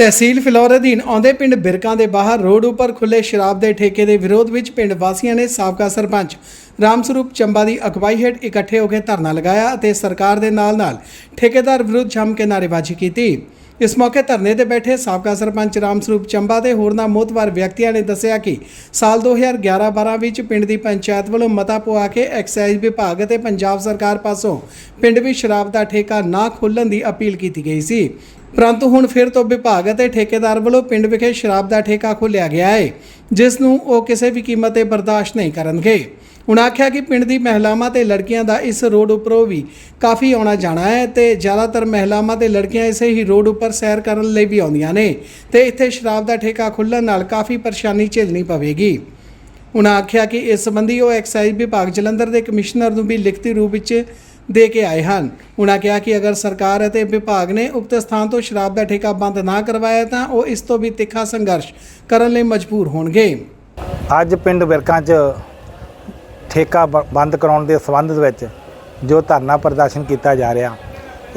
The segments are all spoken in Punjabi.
ਤਹਿਸੀਲ ਫਿਲੌਰ ਅਧੀਨ ਆਉਂਦੇ ਪਿੰਡ ਬਿਰਕਾਂ ਦੇ ਬਾਹਰ ਰੋਡ ਉੱਪਰ ਖੁੱਲੇ ਸ਼ਰਾਬ ਦੇ ਠੇਕੇ ਦੇ ਵਿਰੋਧ ਵਿੱਚ ਪਿੰਡ ਵਾਸੀਆਂ ਨੇ ਸਾਬਕਾ ਸਰਪੰਚ ਰਾਮ ਸਰੂਪ ਚੰਬਾ ਦੀ ਅਗਵਾਈ ਹੇਠ ਇਕੱਠੇ ਹੋ ਕੇ ਧਰਨਾ ਲਗਾਇਆ ਅਤੇ ਸਰਕਾਰ ਦੇ ਨਾਲ-ਨਾਲ ਠੇਕੇਦਾਰ ਵਿਰੁੱਧ ਜੰਮ ਕੇ ਨਾਅਰੇਬਾਜ਼ੀ ਕੀਤੀ। ਇਸ ਮੌਕੇ ਧਰਨੇ ਤੇ ਬੈਠੇ ਸਾਬਕਾ ਸਰਪੰਚ ਰਾਮ ਸਰੂਪ ਚੰਬਾ ਤੇ ਹੋਰਨਾਂ ਮੋਤਵਾਰ ਵਿਅਕਤੀਆਂ ਨੇ ਦੱਸਿਆ ਕਿ ਸਾਲ 2011-12 ਵਿੱਚ ਪਿੰਡ ਦੀ ਪੰਚਾਇਤ ਵੱਲੋਂ ਮਤਾ ਪਵਾ ਕੇ ਐਕਸਾਈਜ਼ ਵਿਭਾਗ ਅਤੇ ਪੰਜਾਬ ਸਰਕਾਰ ਪਾਸੋਂ ਪਿੰਡ ਵਿੱਚ ਸ਼ਰਾਬ ਦਾ ਠੇਕਾ ਨਾ ਖੋਲ੍ਹਣ ਦੀ ਅਪੀਲ ਕੀਤੀ ਗਈ ਸੀ। ਪਰੰਤੂ ਹੁਣ ਫਿਰ ਤੋਂ ਵਿਭਾਗ ਅਤੇ ਠੇਕੇਦਾਰ ਵੱਲੋਂ ਪਿੰਡ ਵਿਖੇ ਸ਼ਰਾਬ ਦਾ ਠੇਕਾ ਖੋਲ੍ਹਿਆ ਗਿਆ ਹੈ, ਜਿਸ ਨੂੰ ਉਹ ਕਿਸੇ ਵੀ ਕੀਮਤ ਤੇ ਬਰਦਾਸ਼ਤ ਨਹੀਂ ਕਰਨਗੇ। ਉਹਨਾਂ ਆਖਿਆ ਕਿ ਪਿੰਡ ਦੀ ਮਹਿਲਾਵਾਂ ਤੇ ਲੜਕੀਆਂ ਦਾ ਇਸ ਰੋਡ ਉੱਪਰੋਂ ਵੀ ਕਾਫੀ ਆਉਣਾ ਜਾਣਾ ਹੈ ਤੇ ਜ਼ਿਆਦਾਤਰ ਮਹਿਲਾਵਾਂ ਤੇ ਲੜਕੀਆਂ ਇਸੇ ਹੀ ਰੋਡ ਉੱਪਰ ਸੈਰ ਕਰਨ ਲਈ ਵੀ ਆਉਂਦੀਆਂ ਨੇ ਤੇ ਇੱਥੇ ਸ਼ਰਾਬ ਦਾ ਠੇਕਾ ਖੁੱਲ੍ਹਣ ਨਾਲ ਕਾਫੀ ਪਰੇਸ਼ਾਨੀ ਝੇਲਣੀ ਪਵੇਗੀ। ਉਹਨਾਂ ਆਖਿਆ ਕਿ ਇਸ ਸੰਬੰਧੀ ਉਹ ਐਕਸਾਈਜ਼ ਵਿਭਾਗ ਜਲੰਧਰ ਦੇ ਕਮਿਸ਼ਨਰ ਨੂੰ ਵੀ ਲਿਖਤੀ ਰੂਪ ਵਿੱਚ ਦੇ ਕੇ ਆਏ ਹਨ। ਉਹਨਾਂ ਕਿਹਾ ਕਿ ਅਗਰ ਸਰਕਾਰ ਅਤੇ ਵਿਭਾਗ ਨੇ ਉਕਤ ਸਥਾਨ ਤੋਂ ਸ਼ਰਾਬ ਦਾ ਠੇਕਾ ਬੰਦ ਨਾ ਕਰਵਾਇਆ ਤਾਂ ਉਹ ਇਸ ਤੋਂ ਵੀ ਤਿੱਖਾ ਸੰਘਰਸ਼ ਕਰਨ ਲਈ ਮਜਬੂਰ ਹੋਣਗੇ। ਅੱਜ ਪਿੰਡ ਵਿਰਕਾਂ 'ਚ ਠੇਕਾ ਬ- ਬੰਦ ਕਰਾਉਣ ਦੇ ਸੰਬੰਧ ਵਿੱਚ ਜੋ ਧਰਨਾ ਪ੍ਰਦਰਸ਼ਨ ਕੀਤਾ ਜਾ ਰਿਹਾ,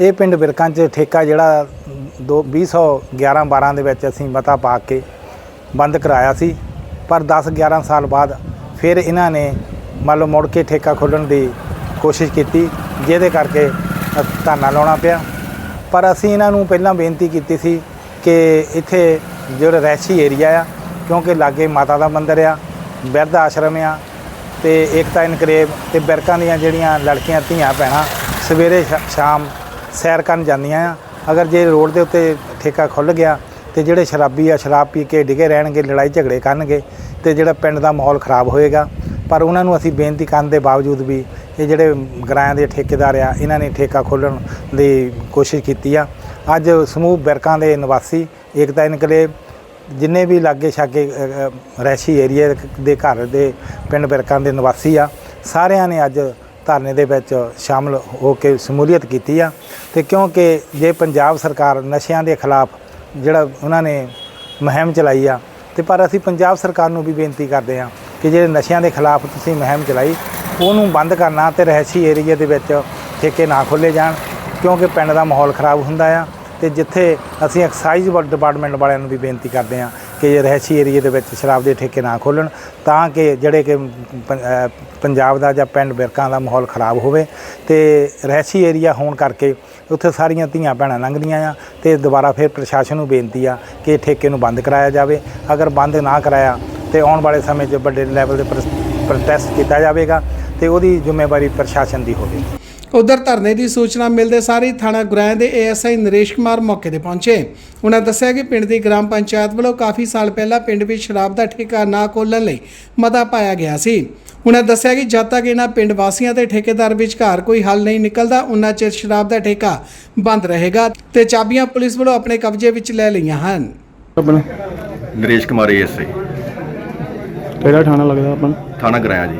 ਇਹ ਪਿੰਡ ਵਿਰਕਾਂ 'ਚ ਠੇਕਾ ਜਿਹੜਾ ਦੋ 2011 12 ਦੇ ਵਿੱਚ ਅਸੀਂ ਮਤਾ ਪਾ ਕੇ ਬੰਦ ਕਰਾਇਆ ਸੀ, ਪਰ 10 11 ਸਾਲ ਬਾਅਦ ਫਿਰ ਇਹਨਾਂ ਨੇ ਮੰਨ ਲਓ ਮੁੜ ਕੇ ਠੇਕਾ ਖੋਲ੍ਹਣ ਦੀ ਕੋਸ਼ਿਸ਼ ਕੀਤੀ, ਜਿਹਦੇ ਕਰਕੇ ਧਰਨਾ ਲਾਉਣਾ ਪਿਆ। ਪਰ ਅਸੀਂ ਇਹਨਾਂ ਨੂੰ ਪਹਿਲਾਂ ਬੇਨਤੀ ਕੀਤੀ ਸੀ ਕਿ ਇੱਥੇ ਜਿਹੜਾ ਰਹਿਸ਼ੀ ਏਰੀਆ ਆ, ਕਿਉਂਕਿ ਲਾਗੇ ਮਾਤਾ ਦਾ ਮੰਦਿਰ ਆ, ਬਿਰਧ ਆਸ਼ਰਮ ਆ ਤੇ ਏਕਤਾ ਇਨਕਲੇਵ ਤੇ ਬਿਰਕਾਂ ਦੀਆਂ ਜਿਹੜੀਆਂ ਲੜਕੀਆਂ, ਧੀਆਂ, ਭੈਣਾਂ ਸਵੇਰੇ ਸ਼ਾ- ਸ਼ਾਮ ਸੈਰ ਕਰਨ ਜਾਂਦੀਆਂ ਆ। ਅਗਰ ਜੇ ਰੋਡ ਦੇ ਉੱਤੇ ਠੇਕਾ ਖੁੱਲ ਗਿਆ ਤੇ ਜਿਹੜੇ ਸ਼ਰਾਬੀ ਆ, ਸ਼ਰਾਬ ਪੀ ਕੇ ਡਿਗੇ ਰਹਿਣਗੇ, ਲੜਾਈ ਝਗੜੇ ਕਰਨਗੇ ਤੇ ਜਿਹੜਾ ਪਿੰਡ ਦਾ ਮਾਹੌਲ ਖਰਾਬ ਹੋਏਗਾ। ਪਰ ਉਹਨਾਂ ਨੂੰ ਅਸੀਂ ਬੇਨਤੀ ਕਰਨ ਦੇ ਬਾਵਜੂਦ ਵੀ ਇਹ ਜਿਹੜੇ ਗਰਾਇਆਂ ਦੇ ਠੇਕੇਦਾਰ ਆ, ਇਹਨਾਂ ਨੇ ਠੇਕਾ ਖੋਲ੍ਹਣ ਦੀ ਕੋਸ਼ਿਸ਼ ਕੀਤੀ ਆ। ਅੱਜ ਸਮੂਹ ਬਿਰਕਾਂ ਦੇ ਨਿਵਾਸੀ ਏਕਤਾ ਇਨਕਲੇਵ ਜਿੰਨੇ ਵੀ ਲਾਗੇ ਛਾਗੇ ਅ, ਅ, ਏਰੀਆ ਦੇ ਘਰ ਦੇ ਪਿੰਡ ਬਿਰਕਾਂ ਦੇ ਨਿਵਾਸੀ ਆ ਸਾਰਿਆਂ ਨੇ ਅੱਜ ਧਰਨੇ ਦੇ ਵਿੱਚ ਸ਼ਾਮਲ ਹੋ ਕੇ ਸ਼ਮੂਲੀਅਤ ਕੀਤੀ ਆ। ਤੇ ਕਿਉਂਕਿ ਜੇ ਪੰਜਾਬ ਸਰਕਾਰ ਨਸ਼ਿਆਂ ਦੇ ਖਿਲਾਫ ਜਿਹੜਾ ਉਹਨਾਂ ਨੇ ਮੁਹਿੰਮ ਚਲਾਈ ਆ ਤੇ ਪਰ ਅਸੀਂ ਪੰਜਾਬ ਸਰਕਾਰ ਨੂੰ ਵੀ ਬੇਨਤੀ ਕਰਦੇ ਆ ਕਿ ਜਿਹੜੇ ਨਸ਼ਿਆਂ ਦੇ ਖਿਲਾਫ ਤੁਸੀਂ ਮੁਹਿੰਮ ਚਲਾਈ ਉਹਨੂੰ ਬੰਦ ਕਰਨਾ ਤੇ ਰਹਿਸ਼ੀ ਏਰੀਆ ਦੇ ਵਿੱਚ ਠੇਕੇ ਨਾ ਖੋਲੇ ਜਾਣ ਕਿਉਂਕਿ ਪਿੰਡ ਦਾ ਮਾਹੌਲ ਖਰਾਬ ਹੁੰਦਾ ਆ। ਤੇ ਜਿੱਥੇ ਅਸੀਂ ਐਕਸਾਈਜ਼ ਵ- ਡਿਪਾਰਟਮੈਂਟ ਵਾਲਿਆਂ ਨੂੰ ਵੀ ਬੇਨਤੀ ਕਰਦੇ ਹਾਂ ਕਿ ਇਹ ਰਹਿਸ਼ੀ ਏਰੀਏ ਦੇ ਵਿੱਚ ਸ਼ਰਾਬ ਦੇ ਠੇਕੇ ਨਾ ਖੋਲਣ ਤਾਂ ਕਿ ਜਿਹੜੇ ਕਿ ਪੰ- ਪੰਜਾਬ ਦਾ ਜਾਂ ਪਿੰਡ ਬਿਰਕਾਂ ਦਾ ਮਾਹੌਲ ਖਰਾਬ ਹੋਵੇ। ਤੇ ਰਹਿਸ਼ੀ ਏਰੀਆ ਹੋਣ ਕਰਕੇ ਉੱਥੇ ਸਾਰੀਆਂ ਧੀਆਂ ਭੈਣਾਂ ਲੰਘਦੀਆਂ ਆ ਤੇ ਦੁਬਾਰਾ ਫਿਰ ਪ੍ਰਸ਼ਾਸਨ ਨੂੰ ਬੇਨਤੀ ਆ ਕਿ ਠੇਕੇ ਨੂੰ ਬੰਦ ਕਰਾਇਆ ਜਾਵੇ। ਅਗਰ ਬੰਦ ਨਾ ਕਰਾਇਆ ਤੇ ਆਉਣ ਵਾਲੇ ਸਮੇਂ 'ਚ ਵੱਡੇ ਲੈਵਲ ਦੇ ਪ੍ਰੋਟੈਸਟ ਕੀਤਾ ਜਾਵੇਗਾ ਤੇ ਉਹਦੀ ਜ਼ਿੰਮੇਵਾਰੀ ਪ੍ਰਸ਼ਾਸਨ ਦੀ ਹੋਵੇਗੀ। ਉਧਰ ਧਰਨੇ ਦੀ ਸੂਚਨਾ ਮਿਲਦੇ ਸਾਰ ਹੀ ਥਾਣਾ ਗੁਰਾਇਆਂ ਦੇ ਏਐਸਆਈ ਨਰੇਸ਼ ਕੁਮਾਰ ਮੌਕੇ ਤੇ ਪਹੁੰਚੇ। ਉਹਨਾਂ ਦੱਸਿਆ ਕਿ ਪਿੰਡ ਦੀ ਗ੍ਰਾਮ ਪੰਚਾਇਤ ਵੱਲੋਂ ਕਾਫੀ ਸਾਲ ਪਹਿਲਾਂ ਪਿੰਡ ਵਿੱਚ ਸ਼ਰਾਬ ਦਾ ਠੇਕਾ ਨਾ ਖੋਲ੍ਹਣ ਲਈ ਮਤਾ ਪਾਇਆ ਗਿਆ ਸੀ। ਉਹਨਾਂ ਦੱਸਿਆ ਕਿ ਜਦ ਤੱਕ ਇਹਨਾਂ ਪਿੰਡ ਵਾਸੀਆਂ ਤੇ ਠੇਕੇਦਾਰ ਵਿਚਕਾਰ ਕੋਈ ਹੱਲ ਨਹੀਂ ਨਿਕਲਦਾ ਉਹਨਾਂ ਚਿਰ ਸ਼ਰਾਬ ਦਾ ਠੇਕਾ ਬੰਦ ਰਹੇਗਾ ਤੇ ਚਾਬੀਆਂ ਪੁਲਿਸ ਵੱਲੋਂ ਆਪਣੇ ਕਬਜ਼ੇ ਵਿੱਚ ਲੈ ਲਈਆਂ ਹਨ। ਆਪਣਾ? ਨਰੇਸ਼ ਕੁਮਾਰ ਐਸਆਈ ਕਿਹੜਾ ਥਾਣਾ ਲੱਗਦਾ ਆਪਣਾ? ਥਾਣਾ ਕਰਾਇਆ ਜੀ।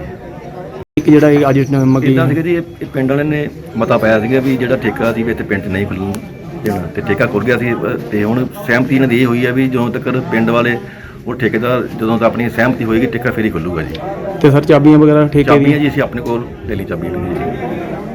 ਇੱਕ ਜਿਹੜਾ ਇਹ ਅੱਜ ਮਗੀ ਇਦਾਂ ਸੀਗਾ ਜੀ ਇਹ ਇਹ ਪਿੰਡ ਵਾਲਿਆਂ ਨੇ ਮਤਾ ਪਾਇਆ ਸੀਗਾ ਵੀ ਜਿਹੜਾ ਠੇਕਾ ਸੀ ਵੀ ਇੱਥੇ ਪਿੰਡ 'ਚ ਨਹੀਂ ਖੁੱਲੂ ਦੇਣਾ। ਤੇ ਠੇਕਾ ਖੁੱਲ ਗਿਆ ਸੀ ਅ, ਤੇ ਹੁਣ ਸਹਿਮਤੀ ਇਹਨਾਂ ਦੀ ਇਹ ਹੋਈ ਹੈ ਵੀ ਜਦੋਂ ਤੱਕ ਪਿੰਡ ਵਾਲੇ ਉਹ ਠੇਕੇਦਾਰ ਜਦੋਂ ਤੱਕ ਆਪਣੀ ਸਹਿਮਤੀ ਹੋਏਗੀ ਠੇਕਾ ਫੇਰ ਹੀ ਖੁੱਲੂਗਾ ਜੀ। ਤੇ ਸਰ ਚਾਬੀਆਂ ਵਗੈਰਾ ਠੇਕੇ ਚਾਬੀਆਂ ਦੀ ਜੀ ਅਸੀਂ ਆਪਣੇ ਕੋਲ ਲੈ ਲਈ ਚਾਬੀ ਲਈ ਜੀ।